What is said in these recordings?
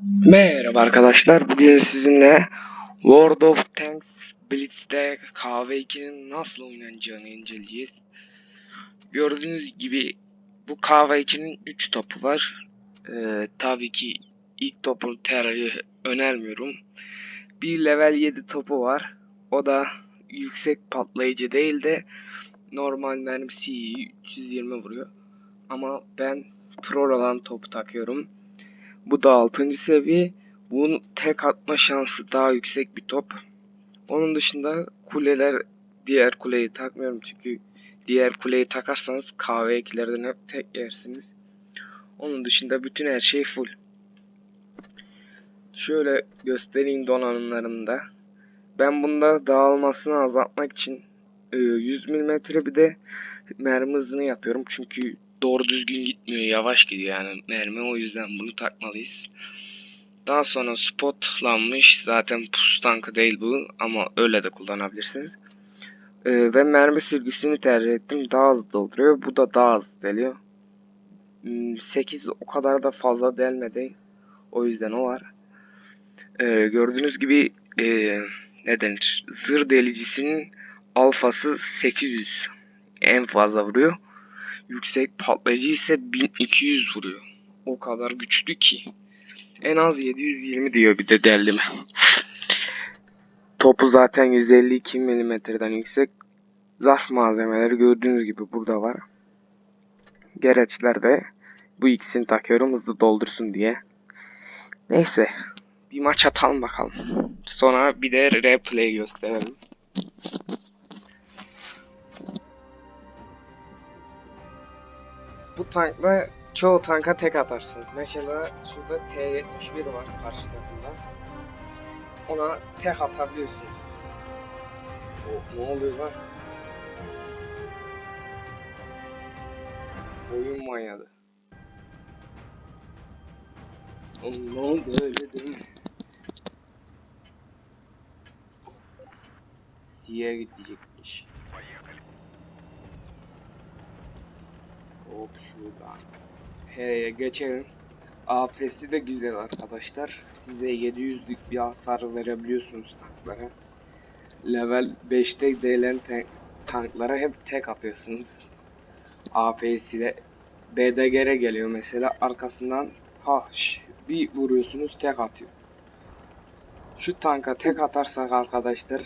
Merhaba arkadaşlar. Bugün sizinle World of Tanks Blitz'te KV2'nin nasıl oynanacağını inceleyeceğiz. Gördüğünüz gibi bu KV2'nin 3 topu var. Ee, tabii ki ilk topunu tercih önermiyorum. Bir level 7 topu var. O da yüksek patlayıcı değil de normal mermisi 320 vuruyor. Ama ben troll olan topu takıyorum. Bu da 6. seviye. Bunun tek atma şansı daha yüksek bir top. Onun dışında kuleler diğer kuleyi takmıyorum çünkü diğer kuleyi takarsanız KV2'lerden hep tek yersiniz. Onun dışında bütün her şey full. Şöyle göstereyim donanımlarımda. Ben bunda dağılmasını azaltmak için e, 100 mm bir de mermi hızını yapıyorum. Çünkü doğru düzgün gitmiyor. Yavaş gidiyor yani mermi. O yüzden bunu takmalıyız. Daha sonra spotlanmış. Zaten pus tankı değil bu ama öyle de kullanabilirsiniz. Ee, ve mermi sürgüsünü tercih ettim. Daha hızlı dolduruyor. Bu da daha hızlı deliyor. Hmm, 8 o kadar da fazla delmedi. O yüzden o var. Ee, gördüğünüz gibi ee, ne denir? Zır delicisinin alfası 800 en fazla vuruyor. Yüksek patlayıcı ise 1200 vuruyor. O kadar güçlü ki. En az 720 diyor bir de derlime. Topu zaten 152 mm'den yüksek. Zarf malzemeleri gördüğünüz gibi burada var. Gereçler de bu ikisini takıyorum hızlı doldursun diye. Neyse. Bir maç atalım bakalım. Sonra bir de replay gösterelim. Bu tankla çoğu tanka tek atarsın. Mesela şurada T71 var karşı tarafında. Ona tek atabiliyorsun. O, ne oluyor lan? Oyun manyadı. Oğlum ne oldu öyle değil mi? C'ye gidecekmiş. Hop şuradan. H'ye geçelim. AP'si de güzel arkadaşlar. Size 700'lük bir hasar verebiliyorsunuz tanklara. Level 5'te değilen tank- tanklara hep tek atıyorsunuz. AP'si de BDG'ye geliyor mesela arkasından ha şş, bir vuruyorsunuz tek atıyor. Şu tanka tek atarsak arkadaşlar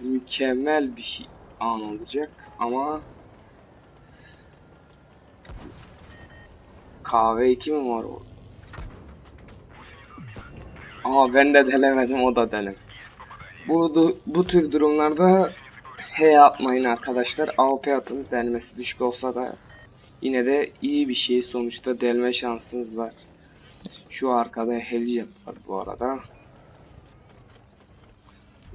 mükemmel bir şey an olacak ama Kahve 2 mi var o? Ama ben de delemedim o da delem. Bu, bu tür durumlarda H atmayın arkadaşlar. AWP atın delmesi düşük olsa da yine de iyi bir şey sonuçta delme şansınız var. Şu arkada Helijet var bu arada.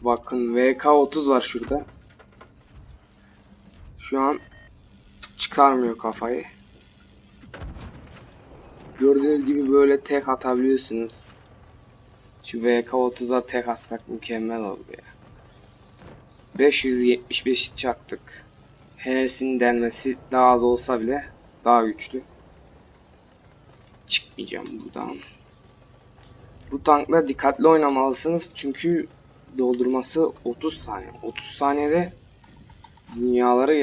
Bakın VK30 var şurada. Şu an çıkarmıyor kafayı. Gördüğünüz gibi böyle tek atabiliyorsunuz. Şu VK30'a tek atmak mükemmel oldu ya. 575 çaktık. Henes'in denmesi daha az olsa bile daha güçlü. Çıkmayacağım buradan. Bu tankla dikkatli oynamalısınız çünkü doldurması 30 saniye. 30 saniyede dünyaları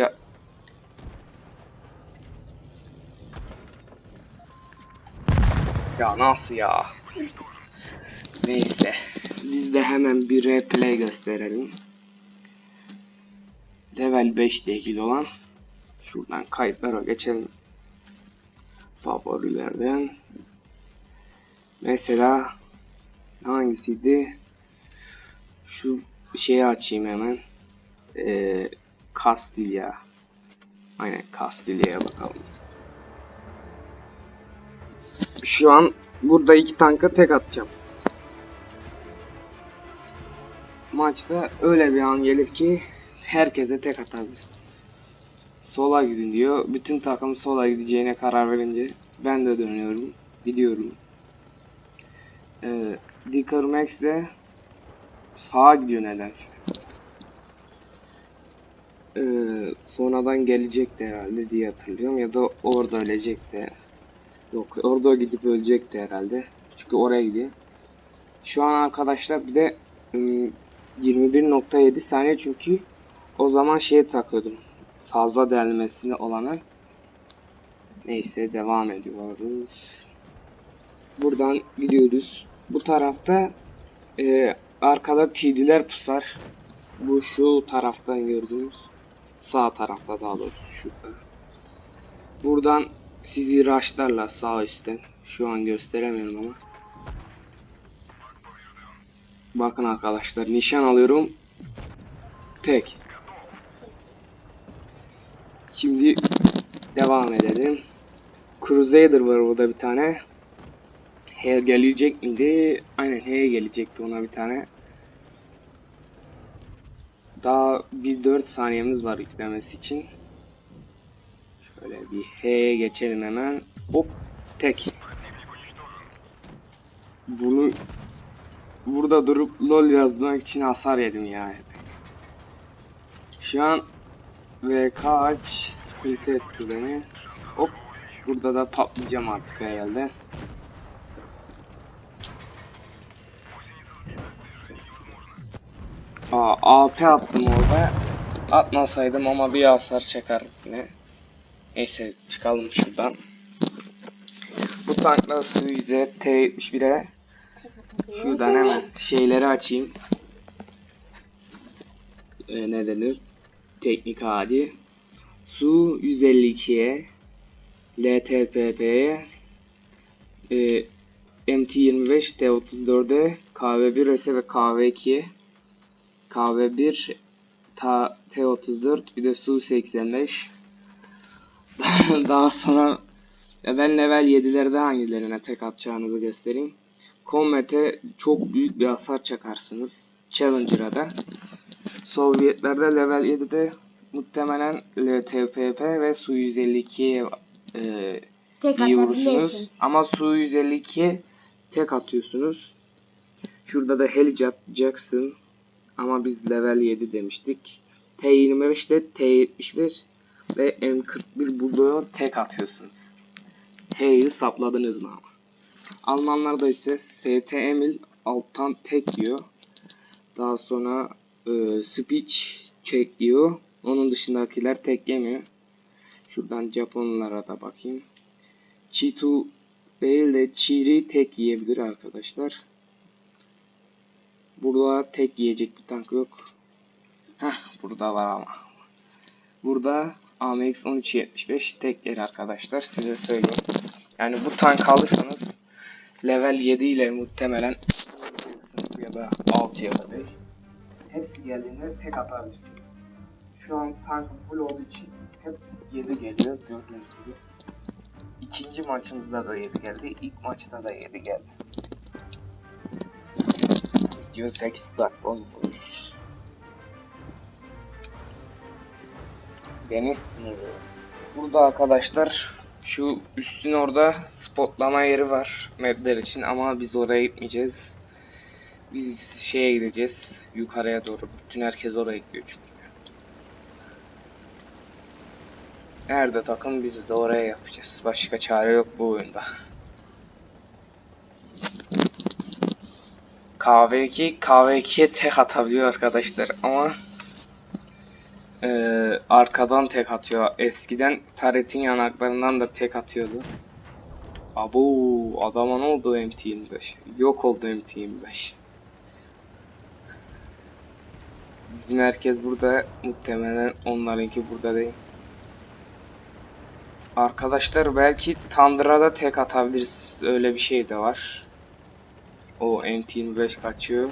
ya nasıl ya? Neyse. Biz de hemen bir replay gösterelim. Level 5 ile ilgili olan şuradan kayıtlara geçelim. Favorilerden. Mesela hangisiydi? Şu şeyi açayım hemen. Ee, Kastilya. Aynen Kastilya'ya bakalım. Şu an burada iki tanka tek atacağım. Maçta öyle bir an gelir ki herkese tek atabilirsin. Sola gidin diyor. Bütün takım sola gideceğine karar verince ben de dönüyorum. Gidiyorum. Ee, Dicker Max de sağa gidiyor nedense. Ee, sonradan gelecekti herhalde diye hatırlıyorum ya da orada ölecekti. Yok orada gidip ölecekti herhalde. Çünkü oraya gidiyor. Şu an arkadaşlar bir de ım, 21.7 saniye çünkü o zaman şeye takıyordum. Fazla delmesine olanı. Neyse devam ediyoruz. Buradan gidiyoruz. Bu tarafta e, arkada TD'ler pusar. Bu şu taraftan gördüğünüz sağ tarafta daha doğrusu şurada. Buradan sizi rushlarla sağ üstten. Şu an gösteremiyorum ama. Bakın arkadaşlar nişan alıyorum. Tek. Şimdi devam edelim. Crusader var burada bir tane. H gelecek miydi? Aynen H gelecekti ona bir tane. Daha bir 4 saniyemiz var yüklemesi için. Şöyle bir H'ye geçelim hemen. Hop tek. Bunu burada durup lol yazmak için hasar yedim ya. Şu an VK aç sıkıntı etti beni. Hop burada da patlayacağım artık herhalde. Aa, AP attım orada. Atmasaydım ama bir hasar çakar yine. Neyse çıkalım şuradan. Bu tankla Suize T71'e şuradan hemen şeyleri açayım. Ee, ne denir? Teknik hali. Su 152'ye LTPP'ye e, MT25 T34'e KV1 ve KV2'ye KV1 ta, T34 bir de Su 85 daha sonra ben level 7'lerde hangilerine tek atacağınızı göstereyim. Combat'e çok büyük bir hasar çakarsınız. Challenger'a da. Sovyetlerde level 7'de muhtemelen LTPP ve Su 152'ye e, Tek iyi vurursunuz. Ama Su 152'ye tek atıyorsunuz. Şurada da Heli Jackson ama biz level 7 demiştik. T25 ile T71 ve M41 Bulldog'a tek atıyorsunuz. H'yi sapladınız mı ama. Almanlarda ise ST Emil alttan tek yiyor. Daha sonra e, Speech check yiyor. Onun dışındakiler tek yemiyor. Şuradan Japonlara da bakayım. Chitu değil de Chiri tek yiyebilir arkadaşlar. Burada tek yiyecek bir tank yok. Heh, burada var ama. Burada AMX 1375 tek yer arkadaşlar. Size söyleyeyim. Yani bu tank alırsanız level 7 ile muhtemelen ya da 6 ya da 5 hep geldiğinde tek atabilirsiniz. Şu an tank full olduğu için hep 7 geliyor gördüğünüz gibi. İkinci maçımızda da 7 geldi. İlk maçta da 7 geldi. Video 8 dakika olmuş. Deniz sınırı. Burada arkadaşlar şu üstün orada spotlama yeri var medler için ama biz oraya gitmeyeceğiz. Biz şeye gideceğiz yukarıya doğru. Bütün herkes oraya gidiyor çünkü. Nerede takım biz de oraya yapacağız. Başka çare yok bu oyunda. KV2 KV2'ye tek atabiliyor arkadaşlar ama eee, arkadan tek atıyor. Eskiden taretin yanaklarından da tek atıyordu. Abo adama ne oldu MT25? Yok oldu MT25. Bizim herkes burada muhtemelen onlarınki burada değil. Arkadaşlar belki Tundra'da tek atabilirsiniz. Öyle bir şey de var. O MT25 kaçıyor.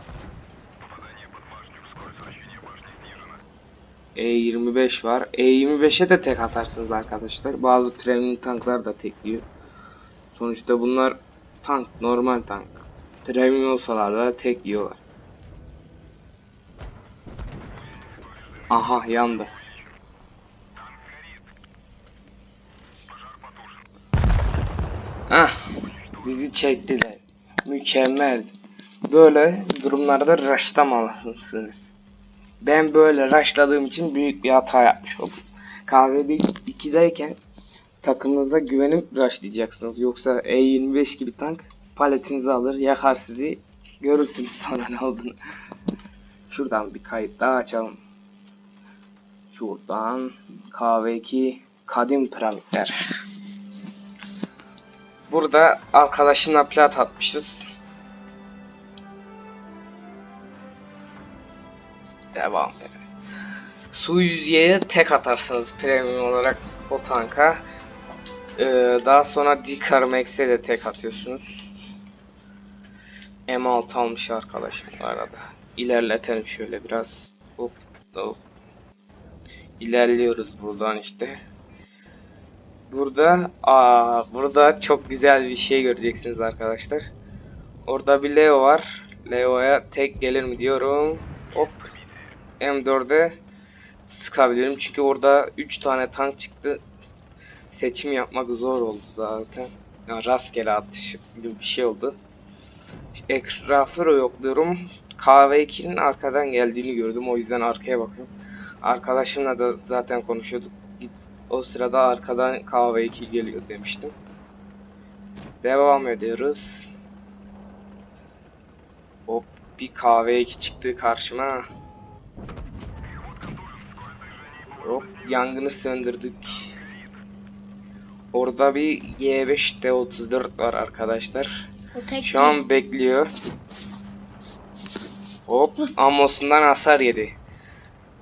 E25 var. E25'e de tek atarsınız arkadaşlar. Bazı premium tanklar da tekliyor. Sonuçta bunlar tank, normal tank. Premium olsalar da tek yiyorlar. Aha yandı. Ah, bizi çektiler. Mükemmel. Böyle durumlarda rushlamalısınız. Ben böyle rushladığım için büyük bir hata yapmış oldum. Kahvede 2'deyken takımınıza güvenip rushlayacaksınız. Yoksa E25 gibi tank paletinizi alır yakar sizi. Görürsünüz sonra ne olduğunu. Şuradan bir kayıt daha açalım. Şuradan KV2 Kadim Piramitler. Burada arkadaşımla plat atmışız. Devam edelim. Su yüzeye tek atarsınız premium olarak o tanka. Ee, daha sonra Dikar Max'e de tek atıyorsunuz. M6 almış arkadaşım bu arada. İlerletelim şöyle biraz. Hop, hop. İlerliyoruz buradan işte. Burada aa burada çok güzel bir şey göreceksiniz arkadaşlar. Orada bir Leo var. Leo'ya tek gelir mi diyorum. Hop. M4'e sıkabilirim çünkü orada 3 tane tank çıktı. Seçim yapmak zor oldu zaten. Yani rastgele atış gibi bir şey oldu. Etrafı yokluyorum. KV2'nin arkadan geldiğini gördüm. O yüzden arkaya bakıyorum. Arkadaşımla da zaten konuşuyorduk. O sırada arkadan KV2 geliyor demiştim. Devam ediyoruz. Hop bir KV2 çıktı karşıma. Hop yangını söndürdük. Orada bir Y5 T34 var arkadaşlar. Şu an bekliyor. Hop Amos'undan hasar yedi.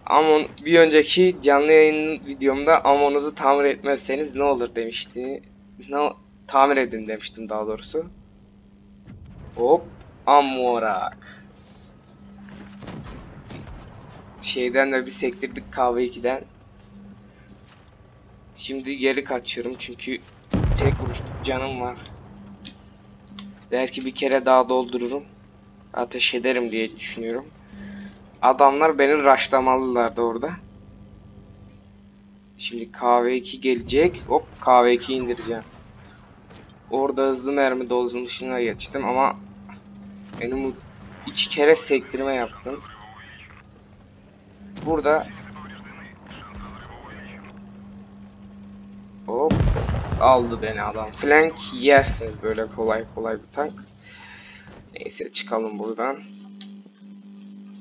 Amon bir önceki canlı yayın videomda Amon'uzu tamir etmezseniz ne olur demişti. Ne tamir edin demiştim daha doğrusu. Hop Amorak. Şeyden de bir sektirdik KV2'den. Şimdi geri kaçıyorum çünkü tek vuruşluk canım var. Belki bir kere daha doldururum. Ateş ederim diye düşünüyorum. Adamlar beni rushlamalılardı orada. Şimdi KV2 gelecek. Hop KV2 indireceğim. Orada hızlı mermi dozuluşuna geçtim ama benim iki kere sektirme yaptım. Burada Hop aldı beni adam. Flank yersiniz böyle kolay kolay bir tank. Neyse çıkalım buradan.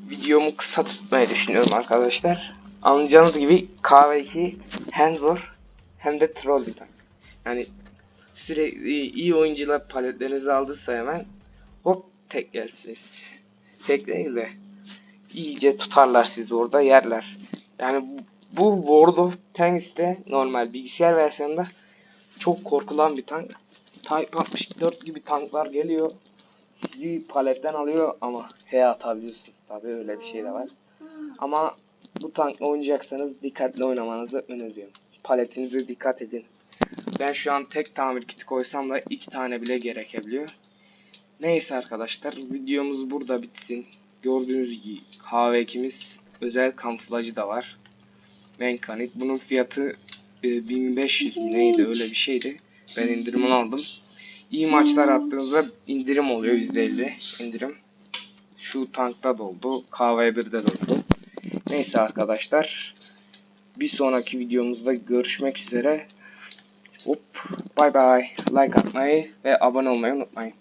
Videomu kısa tutmayı düşünüyorum arkadaşlar. Anlayacağınız gibi KV2 hem zor hem de troll bir tank. Yani sürekli iyi oyuncular paletlerinizi aldıysa hemen hop tek gelsiniz. Tek değil de iyice tutarlar sizi orada yerler. Yani bu, World of Tanks'te normal bilgisayar versiyonunda çok korkulan bir tank. Type 64 gibi tanklar geliyor. Sizi paletten alıyor ama H atabiliyorsunuz tabi öyle bir şey de var. Ama bu tankla oynayacaksanız dikkatli oynamanızı öneriyorum. Paletinize dikkat edin. Ben şu an tek tamir kiti koysam da iki tane bile gerekebiliyor. Neyse arkadaşlar videomuz burada bitsin. Gördüğünüz gibi KV2'miz özel kamuflajı da var. Mekanik. Bunun fiyatı 1500 mi neydi öyle bir şeydi. Ben indirimini aldım. İyi maçlar attığınızda indirim oluyor %50 indirim. Şu tankta doldu. KV1'de doldu. Neyse arkadaşlar. Bir sonraki videomuzda görüşmek üzere. Hop. Bay bay. Like atmayı ve abone olmayı unutmayın.